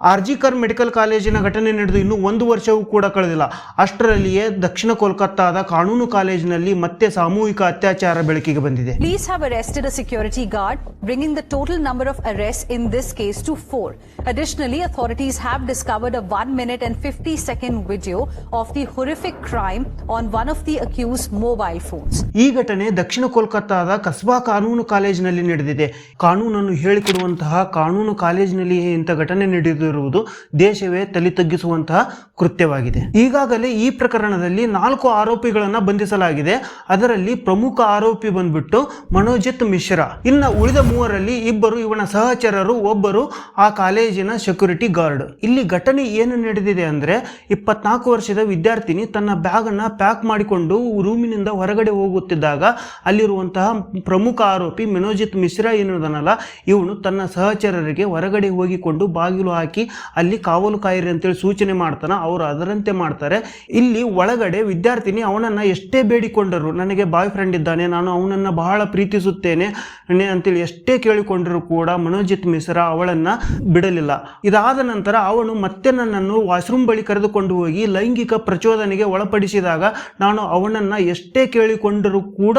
RG Kar medical ಕಾಲೇಜಿನ ಘಟನೆ ನಡೆದು ಇನ್ನೂ ಒಂದು ವರ್ಷವೂ ಕೂಡ ಕಳೆದಿಲ್ಲ. ಅಷ್ಟರಲ್ಲಿಯೇ ದಕ್ಷಿಣ ಕೋಲ್ಕತ್ತಾದ ಕಾನೂನು ಕಾಲೇಜಿನಲ್ಲಿ ಮತ್ತೆ ಸಾಮೂಹಿಕ ಅತ್ಯಾಚಾರ ಬೆಳಕಿಗೆ ಬಂದಿದೆ. Police have arrested security guard bring in the total number of arrest in this case to four additionally authorities have discovered a one minute and fifty second video of the horrific crime on one of the accuse mobile phones ಈ ಘಟನೆ ದಕ್ಷಿಣ ಕೋಲ್ಕತ್ತಾದ ಕಸ್ಬಾ ಕಾನೂನು ಕಾಲೇಜಿನಲ್ಲಿ ನಡೆದಿದೆ. ಕಾನೂನನ್ನು ಹೇಳಿಕೊಡುವಂತಹ ಕಾನೂನು ಕಾಲೇಜಿನಲ್ಲಿ ಇಂಥ ಘಟನೆ ನಡೆಯುವುದು ನಡೆದಿರುವುದು ದೇಶವೇ ತಲೆ ತಗ್ಗಿಸುವಂತಹ ಕೃತ್ಯವಾಗಿದೆ. ಈಗಾಗಲೇ ಈ ಪ್ರಕರಣದಲ್ಲಿ ನಾಲ್ಕು ಆರೋಪಿಗಳನ್ನ ಬಂಧಿಸಲಾಗಿದೆ. ಅದರಲ್ಲಿ ಪ್ರಮುಖ ಆರೋಪಿ ಬಂದ್ಬಿಟ್ಟು ಮನೋಜಿತ್ ಮಿಶ್ರಾ. ಇನ್ನ ಉಳಿದ ಮೂವರಲ್ಲಿ ಇಬ್ಬರು ಇವನ ಸಹಚರರು, ಒಬ್ಬರು ಆ ಕಾಲೇಜಿನ ಸೆಕ್ಯೂರಿಟಿ ಗಾರ್ಡ್ ಇಲ್ಲಿ ಘಟನೆ ಏನು ನಡೆದಿದೆ ಅಂದ್ರೆ ಇಪ್ಪತ್ನಾಲ್ಕು ವರ್ಷದ ವಿದ್ಯಾರ್ಥಿನಿ ತನ್ನ ಬ್ಯಾಗ್ ಅನ್ನ ಪ್ಯಾಕ್ ಮಾಡಿಕೊಂಡು ರೂಮಿನಿಂದ ಹೊರಗಡೆ ಹೋಗುತ್ತಿದ್ದಾಗ ಅಲ್ಲಿರುವಂತಹ ಪ್ರಮುಖ ಆರೋಪಿ ಮನೋಜಿತ್ ಮಿಶ್ರಾ ಏನದನಲ್ಲ ಇವನು ತನ್ನ ಸಹಚರರಿಗೆ ಹೊರಗಡೆ ಹೋಗಿಕೊಂಡು ಬಾಗಿಲು ಹಾಕಿ ಅಲ್ಲಿ ಕಾವಲು ಕಾಯಿರಿ ಅಂತೇಳಿ ಸೂಚನೆ ಮಾಡ್ತಾನೆ, ಅವರು ಅದರಂತೆ ಮಾಡ್ತಾರೆ. ಇಲ್ಲಿ ಒಳಗಡೆ ವಿದ್ಯಾರ್ಥಿನಿ ಅವನನ್ನ ಎಷ್ಟೇ ಬೇಡಿಕೊಂಡರು, ನನಗೆ ಬಾಯ್ ಫ್ರೆಂಡ್ ಇದ್ದಾನೆ, ನಾನು ಅವನನ್ನ ಬಹಳ ಪ್ರೀತಿಸುತ್ತೇನೆ ಅಂತೇಳಿ ಎಷ್ಟೇ ಕೇಳಿಕೊಂಡರೂ ಕೂಡ ಮನೋಜಿತ್ ಮಿಶ್ರಾ ಅವಳನ್ನ ಬಿಡಲಿಲ್ಲ. ಇದಾದ ನಂತರ ಅವನು ಮತ್ತೆ ನನ್ನನ್ನು ವಾಶ್ರೂಮ್ ಬಳಿ ಕರೆದುಕೊಂಡು ಹೋಗಿ ಲೈಂಗಿಕ ಪ್ರಚೋದನೆಗೆ ಒಳಪಡಿಸಿದಾಗ ನಾನು ಅವನನ್ನ ಎಷ್ಟೇ ಕೇಳಿಕೊಂಡರೂ ಕೂಡ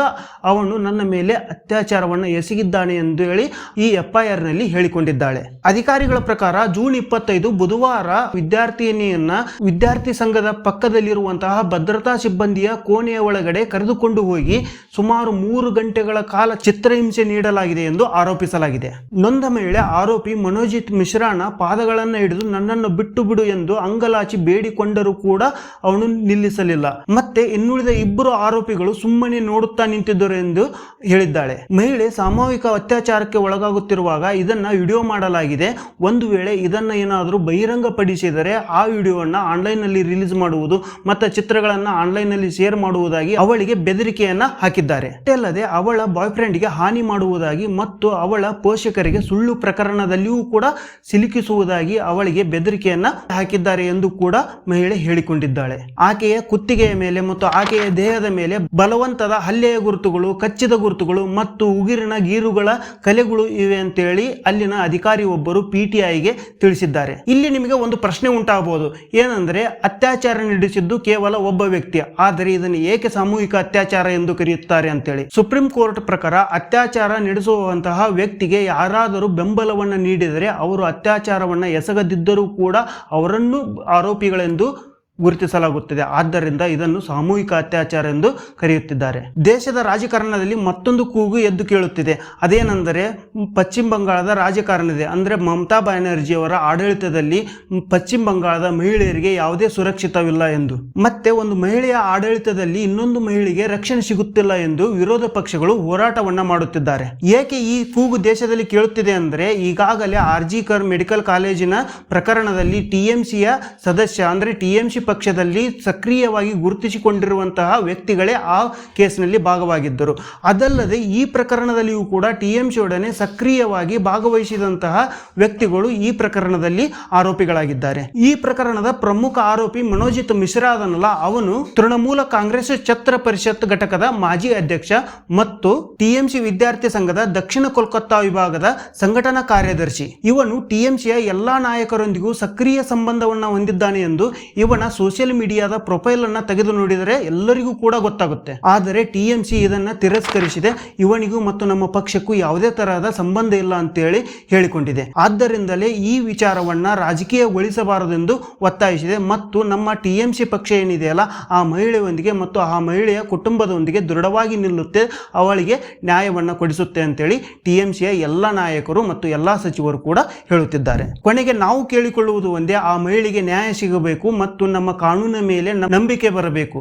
ಅವನು ನನ್ನ ಮೇಲೆ ಅತ್ಯಾಚಾರವನ್ನು ಎಸಗಿದ್ದಾನೆ ಎಂದು ಹೇಳಿ ಈ ಎಫ್ಐಆರ್ನಲ್ಲಿ ಹೇಳಿಕೊಂಡಿದ್ದಾಳೆ. ಅಧಿಕಾರಿಗಳ ಪ್ರಕಾರ ಜೂನ್ ಇಪ್ಪತ್ತೈದು ಬುಧವಾರ ವಿದ್ಯಾರ್ಥಿನಿಯನ್ನ ವಿದ್ಯಾರ್ಥಿ ಸಂಘದ ಪಕ್ಕದಲ್ಲಿರುವಂತಹ ಭದ್ರತಾ ಸಿಬ್ಬಂದಿಯ ಕೋಣೆಯ ಒಳಗಡೆ ಕರೆದುಕೊಂಡು ಹೋಗಿ ಸುಮಾರು ಮೂರು ಗಂಟೆಗಳ ಕಾಲ ಚಿತ್ರಹಿಂಸೆ ನೀಡಲಾಗಿದೆ ಎಂದು ಆರೋಪಿಸಲಾಗಿದೆ. ನೊಂದ ಮಹಿಳೆ ಆರೋಪಿ ಮನೋಜಿತ್ ಮಿಶ್ರಾನ ಪಾದಗಳನ್ನು ಹಿಡಿದು ನನ್ನನ್ನು ಬಿಟ್ಟು ಬಿಡು ಎಂದು ಅಂಗಲಾಚಿ ಬೇಡಿಕೊಂಡರೂ ಕೂಡ ಅವನು ನಿಲ್ಲಿಸಲಿಲ್ಲ. ಮತ್ತೆ ಇನ್ನುಳಿದ ಇಬ್ಬರು ಆರೋಪಿಗಳು ಸುಮ್ಮನೆ ನೋಡುತ್ತಾ ನಿಂತಿದ್ದರು ಎಂದು ಹೇಳಿದ್ದಾಳೆ. ಮಹಿಳೆ ಸಾಮೂಹಿಕ ಅತ್ಯಾಚಾರಕ್ಕೆ ಒಳಗಾಗುತ್ತಿರುವಾಗ ಇದನ್ನ ವಿಡಿಯೋ ಮಾಡಲಾಗಿದೆ. ಒಂದು ವೇಳೆ ಇದನ್ನ ಏನಾದರೂ ಬಹಿರಂಗಪಡಿಸಿದರೆ ಆ ವಿಡಿಯೋವನ್ನ ಆನ್ಲೈನ್ನಲ್ಲಿ ರಿಲೀಸ್ ಮಾಡುವುದು ಮತ್ತು ಚಿತ್ರಗಳನ್ನ ಆನ್ಲೈನ್ನಲ್ಲಿ ಶೇರ್ ಮಾಡುವುದಾಗಿ ಅವಳಿಗೆ ಬೆದರಿಕೆಯನ್ನ ಹಾಕಿದ್ದಾರೆ. ಅಲ್ಲದೆ ಅವಳ ಬಾಯ್ ಫ್ರೆಂಡ್ಗೆ ಹಾನಿ ಮಾಡುವುದಾಗಿ ಮತ್ತು ಅವಳ ಪೋಷಕರಿಗೆ ಸುಳ್ಳು ಪ್ರಕರಣದಲ್ಲಿಯೂ ಕೂಡ ಸಿಲುಕಿಸುವುದಾಗಿ ಅವಳಿಗೆ ಬೆದರಿಕೆಯನ್ನ ಹಾಕಿದ್ದಾರೆ ಎಂದು ಕೂಡ ಮಹಿಳೆ ಹೇಳಿಕೊಂಡಿದ್ದಾಳೆ. ಆಕೆಯ ಕುತ್ತಿಗೆಯ ಮೇಲೆ ಮತ್ತು ಆಕೆಯ ದೇಹದ ಮೇಲೆ ಬಲವಂತದ ಹಲ್ಲೆಯ ಗುರುತುಗಳು, ಕಚ್ಚಿದ ಗುರುತುಗಳು ಮತ್ತು ಉಗಿರಿನ ಗೀರುಗಳ ಕಲೆಗಳು ಇವೆ ಅಂತೇಳಿ ಅಲ್ಲಿನ ಅಧಿಕಾರಿ ಒಬ್ಬರು ಪಿಟಿಐಗೆ ತಿಳಿಸಿದ್ದಾರೆ. ಇಲ್ಲಿ ನಿಮಗೆ ಒಂದು ಪ್ರಶ್ನೆ ಉಂಟಾಗಬಹುದು. ಏನಂದ್ರೆ, ಅತ್ಯಾಚಾರ ನಡೆಸಿದ್ದು ಕೇವಲ ಒಬ್ಬ ವ್ಯಕ್ತಿ ಆದರೆ ಇದನ್ನು ಏಕೆ ಸಾಮೂಹಿಕ ಅತ್ಯಾಚಾರ ಎಂದು ಕರೆಯುತ್ತಾರೆ ಅಂತೇಳಿ. ಸುಪ್ರೀಂ ಕೋರ್ಟ್ ಪ್ರಕಾರ ಅತ್ಯಾಚಾರ ನಡೆಸುವಂತಹ ವ್ಯಕ್ತಿಗೆ ಯಾರಾದರೂ ಬೆಂಬಲವನ್ನು ನೀಡಿದರೆ, ಅವರು ಅತ್ಯಾಚಾರವನ್ನು ಎಸಗದಿದ್ದರೂ ಕೂಡ ಅವರನ್ನು ಆರೋಪಿಗಳೆಂದು ಗುರುತಿಸಲಾಗುತ್ತದೆ. ಆದ್ದರಿಂದ ಇದನ್ನು ಸಾಮೂಹಿಕ ಅತ್ಯಾಚಾರ ಎಂದು ಕರೆಯುತ್ತಿದ್ದಾರೆ. ದೇಶದ ರಾಜಕಾರಣದಲ್ಲಿ ಮತ್ತೊಂದು ಕೂಗು ಎದ್ದು ಕೇಳುತ್ತಿದೆ. ಅದೇನೆಂದರೆ, ಪಶ್ಚಿಮ ಬಂಗಾಳದ ರಾಜಕಾರಣದ ಅಂದರೆ ಮಮತಾ ಬ್ಯಾನರ್ಜಿಯವರ ಆಡಳಿತದಲ್ಲಿ ಪಶ್ಚಿಮ ಬಂಗಾಳದ ಮಹಿಳೆಯರಿಗೆ ಯಾವುದೇ ಸುರಕ್ಷಿತವಿಲ್ಲ ಎಂದು. ಮತ್ತೆ ಒಂದು ಮಹಿಳೆಯ ಆಡಳಿತದಲ್ಲಿ ಇನ್ನೊಂದು ಮಹಿಳೆಗೆ ರಕ್ಷಣೆ ಸಿಗುತ್ತಿಲ್ಲ ಎಂದು ವಿರೋಧ ಪಕ್ಷಗಳು ಹೋರಾಟವನ್ನ ಮಾಡುತ್ತಿದ್ದಾರೆ. ಏಕೆ ಈ ಕೂಗು ದೇಶದಲ್ಲಿ ಕೇಳುತ್ತಿದೆ ಅಂದರೆ, ಈಗಾಗಲೇ ಆರ್ಜಿಕರ್ ಮೆಡಿಕಲ್ ಕಾಲೇಜಿನ ಪ್ರಕರಣದಲ್ಲಿ ಟಿಎಂಸಿಯ ಸದಸ್ಯ, ಅಂದರೆ ಟಿಎಂಸಿ ಪಕ್ಷದಲ್ಲಿ ಸಕ್ರಿಯವಾಗಿ ಗುರುತಿಸಿಕೊಂಡಿರುವಂತಹ ವ್ಯಕ್ತಿಗಳೇ ಆ ಕೇಸ್ನಲ್ಲಿ ಭಾಗವಾಗಿದ್ದರು. ಅದಲ್ಲದೆ ಈ ಪ್ರಕರಣದಲ್ಲಿಯೂ ಕೂಡ ಟಿಎಂಸಿ ಒಡನೆ ಸಕ್ರಿಯವಾಗಿ ಭಾಗವಹಿಸಿದಂತಹ ವ್ಯಕ್ತಿಗಳು ಈ ಪ್ರಕರಣದಲ್ಲಿ ಆರೋಪಿಗಳಾಗಿದ್ದಾರೆ. ಈ ಪ್ರಕರಣದ ಪ್ರಮುಖ ಆರೋಪಿ ಮನೋಜಿತ್ ಮಿಶ್ರಾ ಅದನ್ನಲ್ಲ ಅವನು ತೃಣಮೂಲ ಕಾಂಗ್ರೆಸ್ ಛತ್ರ ಪರಿಷತ್ ಘಟಕದ ಮಾಜಿ ಅಧ್ಯಕ್ಷ ಮತ್ತು ಟಿಎಂಸಿ ವಿದ್ಯಾರ್ಥಿ ಸಂಘದ ದಕ್ಷಿಣ ಕೋಲ್ಕತ್ತಾ ವಿಭಾಗದ ಸಂಘಟನಾ ಕಾರ್ಯದರ್ಶಿ. ಇವನು ಟಿಎಂಸಿಯ ಎಲ್ಲಾ ನಾಯಕರೊಂದಿಗೂ ಸಕ್ರಿಯ ಸಂಬಂಧವನ್ನು ಹೊಂದಿದ್ದಾನೆ ಎಂದು ಇವನ ಸೋಷಿಯಲ್ ಮೀಡಿಯಾದ ಪ್ರೊಫೈಲ್ ಅನ್ನ ತೆಗೆದು ನೋಡಿದರೆ ಎಲ್ಲರಿಗೂ ಕೂಡ ಗೊತ್ತಾಗುತ್ತೆ. ಆದರೆ ಟಿಎಂಸಿ ಇದನ್ನ ತಿರಸ್ಕರಿಸಿದೆ. ಇವನಿಗೂ ಮತ್ತು ನಮ್ಮ ಪಕ್ಷಕ್ಕೂ ಯಾವುದೇ ತರಹದ ಸಂಬಂಧ ಇಲ್ಲ ಅಂತೇಳಿ ಹೇಳಿಕೊಂಡಿದೆ. ಆದ್ದರಿಂದಲೇ ಈ ವಿಚಾರವನ್ನ ರಾಜಕೀಯಗೊಳಿಸಬಾರದೆಂದು ಒತ್ತಾಯಿಸಿದೆ. ಮತ್ತು ನಮ್ಮ ಟಿಎಂಸಿ ಪಕ್ಷ ಏನಿದೆಯಲ್ಲ ಆ ಮಹಿಳೆಯೊಂದಿಗೆ ಮತ್ತು ಆ ಮಹಿಳೆಯ ಕುಟುಂಬದೊಂದಿಗೆ ದೃಢವಾಗಿ ನಿಲ್ಲುತ್ತೆ, ಅವಳಿಗೆ ನ್ಯಾಯವನ್ನು ಕೊಡಿಸುತ್ತೆ ಅಂತೇಳಿ ಟಿಎಂಸಿಯ ಎಲ್ಲ ನಾಯಕರು ಮತ್ತು ಎಲ್ಲ ಸಚಿವರು ಕೂಡ ಹೇಳುತ್ತಿದ್ದಾರೆ. ಕೊನೆಗೆ ನಾವು ಕೇಳಿಕೊಳ್ಳುವುದು ಒಂದೇ, ಆ ಮಹಿಳೆಗೆ ನ್ಯಾಯ ಸಿಗಬೇಕು ಮತ್ತು ನಮ್ಮ ಕಾನೂನಿನ ಮೇಲೆ ನಂಬಿಕೆ ಬರಬೇಕು.